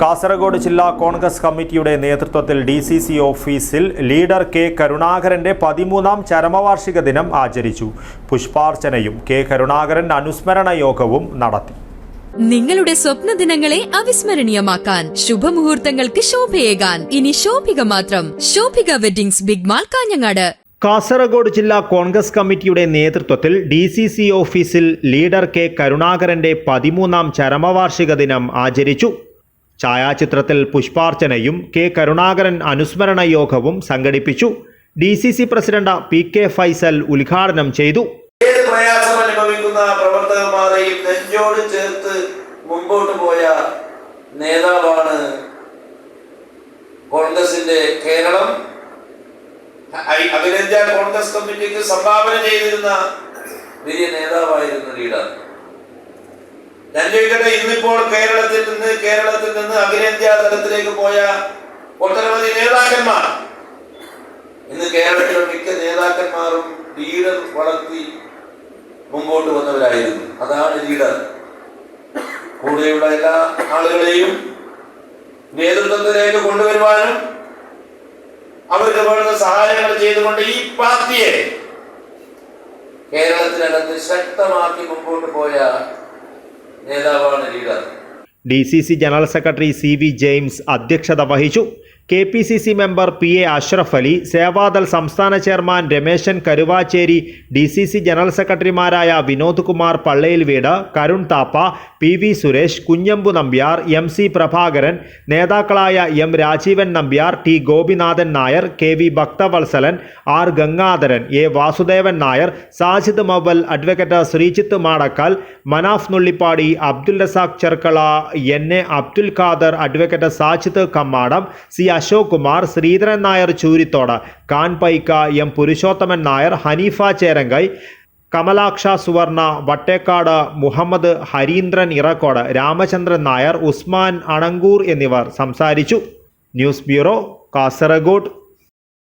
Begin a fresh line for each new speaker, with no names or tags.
കാസർഗോഡ് ജില്ലാ കോൺഗ്രസ് കമ്മിറ്റിയുടെ നേതൃത്വത്തിൽ ഡി സി സി ഓഫീസിൽ ലീഡർ കെ കരുണാകരന്റെ പതിമൂന്നാം ചരമവാർഷിക ദിനം ആചരിച്ചു. പുഷ്പാർച്ചനയും കെ കരുണാകരൻ അനുസ്മരണ യോഗവും നടത്തി.
നിങ്ങളുടെ സ്വപ്ന ദിനങ്ങളെ അവിസ്മരണീയമാക്കാൻ ശുഭമുഹൂർത്തങ്ങൾക്ക് ശോഭയേകാൻ. ഇനി ശോഭിക മാത്രം. Shobhika weddings big mall Kanhangad.
Kasaragod ജില്ലാ കോൺഗ്രസ് കമ്മിറ്റിയുടെ നേതൃത്വത്തിൽ ഡി സി സി ഓഫീസിൽ ലീഡർ കെ കരുണാകരന്റെ പതിമൂന്നാം ചരമവാർഷിക ദിനം ആചരിച്ചു. ഛായാചിത്രത്തിൽ പുഷ്പാർച്ചനയും കെ കരുണാകരൻ അനുസ്മരണ യോഗവും സംഘടിപ്പിച്ചു. D C C president P K Faisal ഉദ്ഘാടനം ചെയ്തു.
ഏത് പ്രയാസം അനുഭവിക്കുന്ന ചേർത്ത് മുമ്പോട്ട് പോയ നേതാവാണ് കോൺഗ്രസിന്റെ കേരളം. അഖിലേന്ത്യാ കോൺഗ്രസ് കമ്മിറ്റിക്ക് സംഭാവന ചെയ്തിരുന്ന വലിയ നേതാവായിരുന്നു ലീഡർ. ഞാൻ ചോദിക്കട്ടെ ഇന്നിപ്പോൾ കേരളത്തിൽ നിന്ന് കേരളത്തിൽ നിന്ന് അഖിലേന്ത്യാ തലത്തിലേക്ക് പോയ ഒട്ടനവധി നേതാക്കന്മാർ. ഇന്ന് കേരളത്തിലെ മിക്ക നേതാക്കന്മാരും ലീഡർ വളർത്തി മുമ്പോട്ട് വന്നവരായിരുന്നു. അതാണ് ലീഡർ. കൂടെയുള്ള എല്ലാ ആളുകളെയും നേതൃത്വത്തിലേക്ക് കൊണ്ടുവരുവാനും അവർക്ക് വേണ്ട സഹായങ്ങൾ ചെയ്തുകൊണ്ട് ഈ പാർട്ടിയെ കേരളത്തിനകത്ത് ശക്തമാക്കി മുമ്പോട്ട് പോയ നേതാവാണ് leader.
D C C general secretary C V James അധ്യക്ഷത വഹിച്ചു. K P C C member P A Ashraf Ali Sevadal സംസ്ഥാന chairman Rameshan Karuvacheri D C C general സെക്രട്ടറിമാരായ വിനോദ് കുമാർ പള്ളയിൽ വീട് Karun Thappa P V Suresh Kunhambu Nambiar M C Prabhakaran നേതാക്കളായ M Rajeevan Nambiar T Gopinathan Nair K V Bhakthavatsalan R Gangadharan A Vasudevan Nair Sajid Maval advocate Sreejith Madakkal Manaf Nullippady Abdul Razak Cherkala N A Abdul Khader advocate Sajid Kammadam C Ashok Kumar Sreedharan Nair Choorithode can പൈക്ക M Purushothaman Nair Haneefa Cherangai Kamalaksha Suvarna Vattekkad Muhammad Harindran ഇറക്കോട് Ramachandran Nair Usman Anangoor എന്നിവർ സംസാരിച്ചു. News bureau Kasaragod.